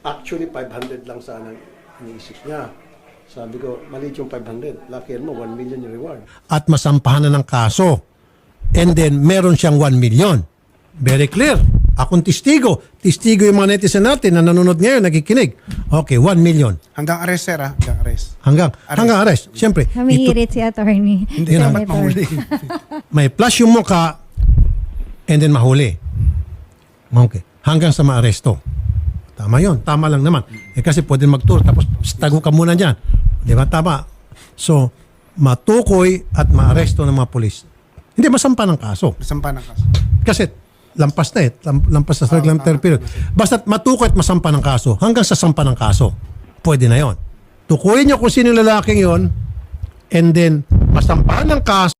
Actually, 500 lang sana iniisip niya. Sabi ko, maliit yung 500. Lucky mo, 1 million yung reward. At masampahan na ng kaso. And then, meron siyang 1 million. Very clear. Akong testigo. Testigo yung mga netizen natin na nanonood ngayon, nakikinig. Okay, 1 million. Hanggang arrest, sir, ah. Hanggang arrest. Hanggang, hanggang arrest. Siyempre, ito, Namihirit si attorney. Hindi dapat Senator. mahuli. may flash yung mukha and then mahuli. Okay. Hanggang sa maaresto. Tama yon, Tama lang naman. Eh kasi pwede mag-tour tapos tago ka muna dyan. Di ba? Tama. So, matukoy at maaresto ng mga polis. Hindi masampa ng kaso. Sampa ng kaso. Kasi lampas na eh. Lam- Lampas na sa regulatory period. Basta matukoy at masampa ng kaso. Hanggang sa sampa ng kaso. Pwede na yon. Tukuyin niyo kung sino yung lalaking yon and then masampahan ng kaso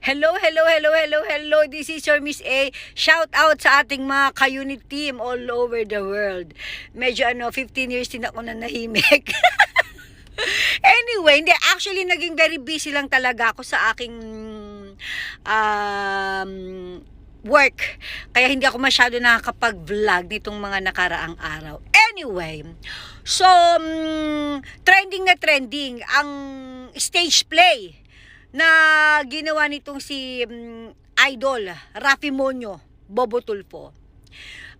Hello, hello, hello, hello, hello. This is your Miss A. Shout out sa ating mga ka-unit team all over the world. Medyo ano, 15 years din ako na nahimik. anyway, hindi. Actually, naging very busy lang talaga ako sa aking um, work. Kaya hindi ako masyado nakakapag-vlog nitong mga nakaraang araw. Anyway, so, mm, trending na trending ang stage play na ginawa nitong si mm, Idol, Rafi Monyo, Bobo Tulfo.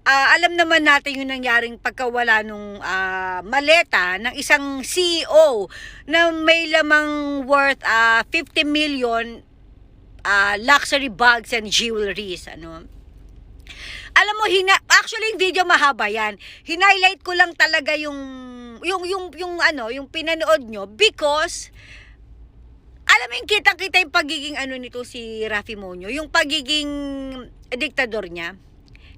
Ah, alam naman natin yung nangyaring pagkawala nung ah, maleta ng isang CEO na may lamang worth ah, 50 million ah, luxury bags and jewelries ano alam mo hina actually yung video mahaba yan hinighlight ko lang talaga yung yung yung yung ano yung pinanood nyo because yung kitang-kita yung pagiging ano nito si Rafi Monyo, yung pagiging diktador niya.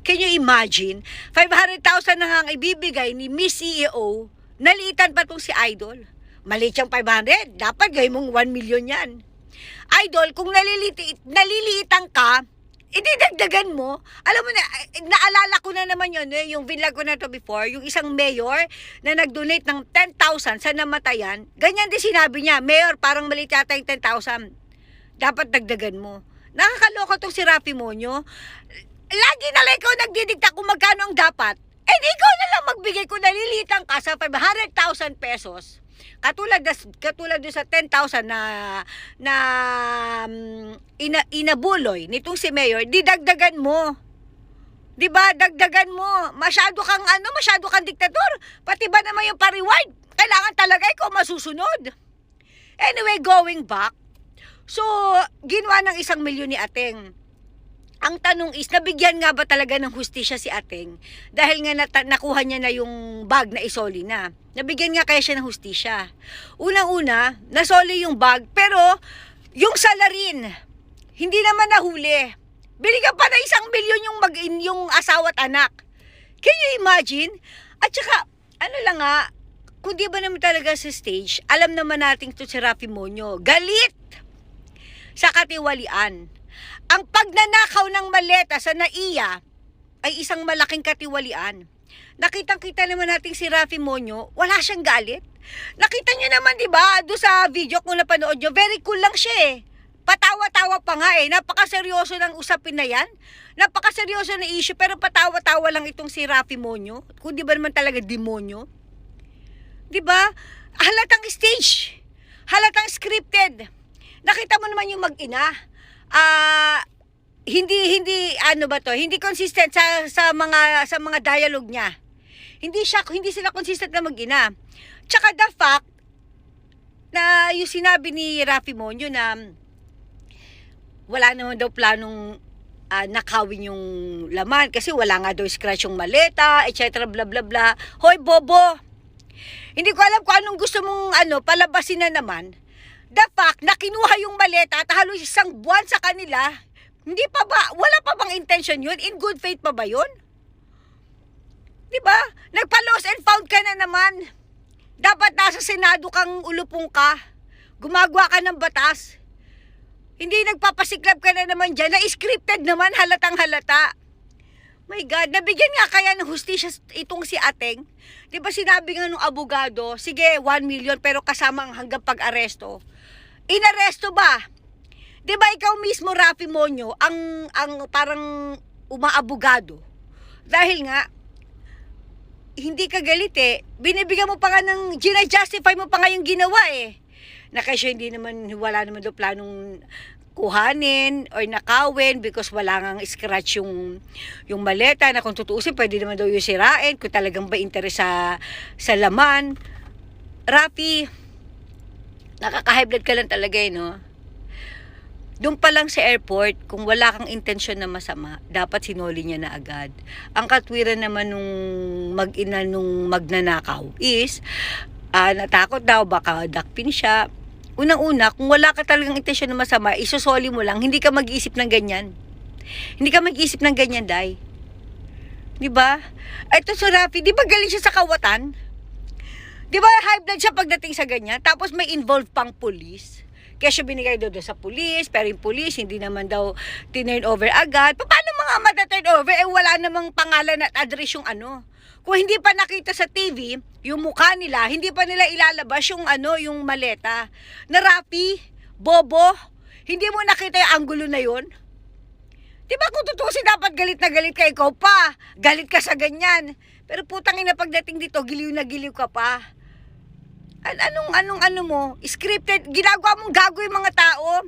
Can you imagine? 500,000 na ang ibibigay ni Miss CEO, nalitan pa tong si Idol. Maliit yung 500, dapat gawin mong 1 million yan. Idol, kung naliliti, naliliitan ka, ididagdagan mo. Alam mo na, eh, naalala ko na naman yun, eh, yung vlog ko na to before, yung isang mayor na nag-donate ng 10,000 sa namatayan, ganyan din sinabi niya, mayor, parang maliit yata yung 10,000. Dapat dagdagan mo. Nakakaloka tong si Rafi Monyo. Lagi na lang ikaw nagdidikta kung magkano ang dapat. Eh, di ikaw na lang magbigay kung nalilitan ka sa 500,000 pesos. Katulad das, katulad doon sa 10,000 na na um, ina, inabuloy nitong si Mayor, didagdagan mo. 'Di ba? Dagdagan mo. Masyado kang ano, masyado kang diktador. Pati ba naman yung pa-reward? Kailangan talaga ikaw masusunod. Anyway, going back. So, ginawa ng isang milyon ni Ateng. Ang tanong is, nabigyan nga ba talaga ng hustisya si Ateng? Dahil nga nata- nakuha niya na yung bag na isoli na. Nabigyan nga kaya siya ng hustisya. Unang-una, nasoli yung bag, pero yung salarin, hindi naman nahuli. Binigyan pa na isang milyon yung, mag yung asawa at anak. Can you imagine? At saka, ano lang nga, kung di ba naman talaga sa stage, alam naman natin to si Rafi Monyo, galit sa katiwalian. Ang pagnanakaw ng maleta sa NAIA ay isang malaking katiwalian. Nakitang-kita naman natin si Rafi Monyo, wala siyang galit. Nakita niyo naman, di ba, doon sa video kung napanood niyo, very cool lang siya eh. Patawa-tawa pa nga eh. Napakaseryoso ng usapin na yan. Napakaseryoso na issue, pero patawa-tawa lang itong si Rafi Monyo. Kung di ba naman talaga demonyo. Di ba? Halatang stage. Halatang scripted. Nakita mo naman yung mag-ina. Ah, hindi hindi ano ba to? Hindi consistent sa sa mga sa mga dialogue niya. Hindi siya hindi sila consistent na mag-ina. Tsaka the fact na yung sinabi ni Rafi Monyo na wala naman daw planong ah, nakawin yung laman kasi wala nga daw scratch yung maleta, etc. bla bla bla. Hoy bobo. Hindi ko alam kung anong gusto mong ano palabasin na naman. The fact na kinuha yung maleta at halos isang buwan sa kanila, hindi pa ba, wala pa bang intention yun? In good faith pa ba yun? Di ba? Nagpa-lost and found ka na naman. Dapat nasa Senado kang ulupong ka. Gumagawa ka ng batas. Hindi nagpapasiklab ka na naman dyan. Na-scripted naman, halatang halata. My God, nabigyan nga kaya ng hustisya itong si Ateng. Di ba sinabi nga nung abogado, sige, 1 million pero kasama ang hanggang pag-aresto. Inaresto ba? Di ba ikaw mismo, Rafi Monyo, ang, ang parang umaabogado? Dahil nga, hindi ka galit eh. Binibigyan mo pa nga ng, gina-justify mo pa nga yung ginawa eh. Na kasi hindi naman, wala naman daw planong kuhanin or nakawin because wala ngang scratch yung yung maleta na kung tutuusin pwede naman daw yung sirain kung talagang ba interes sa sa laman Rafi nakaka-high blood ka lang talaga eh no doon pa lang sa airport, kung wala kang intensyon na masama, dapat sinoli niya na agad. Ang katwiran naman nung mag-ina nung magnanakaw is, ah, natakot daw, baka dakpin siya. Unang-una, kung wala ka talagang intensyon na masama, isusoli mo lang, hindi ka mag-iisip ng ganyan. Hindi ka mag-iisip ng ganyan, Day. Di ba? Ito si di ba galing siya sa kawatan? Di ba high blood siya pagdating sa ganyan? Tapos may involved pang police. Siya binigay daw doon sa police, pero yung police hindi naman daw tinurn over agad. Pa- Paano mga mata-turn over? Eh wala namang pangalan at address yung ano. Kung hindi pa nakita sa TV, yung mukha nila, hindi pa nila ilalabas yung ano, yung maleta. Na Rapi, Bobo, hindi mo nakita yung anggulo na yun? Di ba kung tutusin dapat galit na galit ka ikaw pa? Galit ka sa ganyan. Pero putang ina pagdating dito, giliw na giliw ka pa. An anong anong ano mo? Scripted, ginagawa mong gago yung mga tao.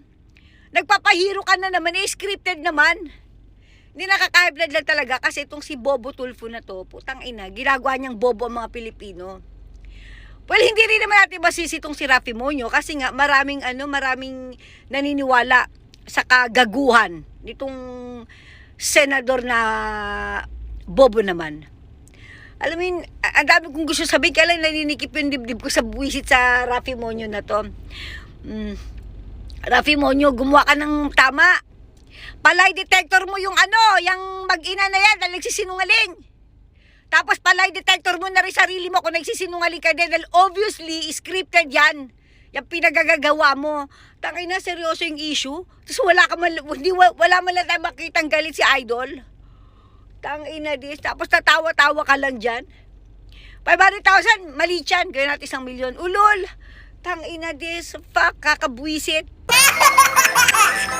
Nagpapahiro ka na naman, eh, scripted naman. Hindi nakaka-blood lang talaga kasi itong si Bobo Tulfo na to, putang ina, ginagawa niyang bobo ang mga Pilipino. Well, hindi rin naman natin masisi itong si Rafi Monyo kasi nga maraming ano, maraming naniniwala sa kagaguhan nitong senador na bobo naman. Alam mo yun, ang dami kong gusto sabihin, kaya lang naninikip yung dibdib ko sa buwisit sa Rafi Monyo na to. Mm. Rafi Monyo, gumawa ka ng tama. Palay detector mo yung ano, yung mag-ina na yan, dahil nagsisinungaling. Tapos palay detector mo na rin sarili mo kung nagsisinungaling ka din. Dahil obviously, scripted yan. Yung pinagagagawa mo. Tangay na, seryoso yung issue. Tapos wala ka man, hindi, wala man lang tayo makitang galit si Idol. Tangina dis. Tapos tatawa-tawa ka lang dyan. 500,000, mali dyan. Gawin natin isang milyon. Ulol. Tangina dis. Fuck, kakabwisit.